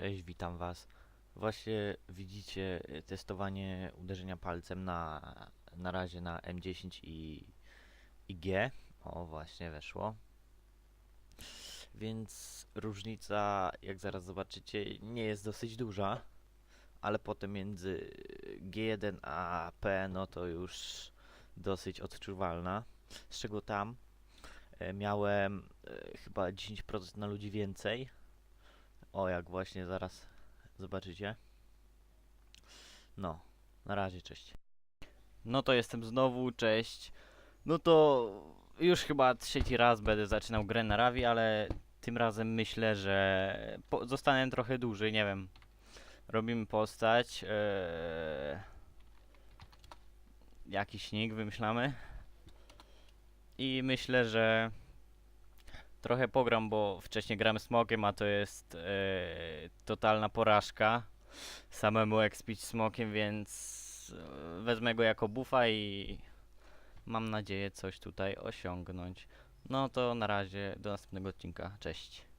Cześć, witam was. Właśnie widzicie y, testowanie uderzenia palcem na, na razie na M10 i, i G. O, właśnie weszło. Więc różnica, jak zaraz zobaczycie, nie jest dosyć duża, ale potem między G1 a P, no to już dosyć odczuwalna. Z czego tam e, miałem e, chyba 10% na ludzi więcej. O, jak właśnie zaraz zobaczycie. No, na razie, cześć. No to jestem znowu, cześć. No to już chyba trzeci raz będę zaczynał grę na ale tym razem myślę, że po, zostanę trochę dłużej, nie wiem. Robimy postać. Eee, jakiś nick wymyślamy. I myślę, że trochę pogram, bo wcześniej grałem smokiem, a to jest e, totalna porażka. Samemu expić smokiem, więc e, wezmę go jako buffa i mam nadzieję coś tutaj osiągnąć. No to na razie do następnego odcinka. Cześć.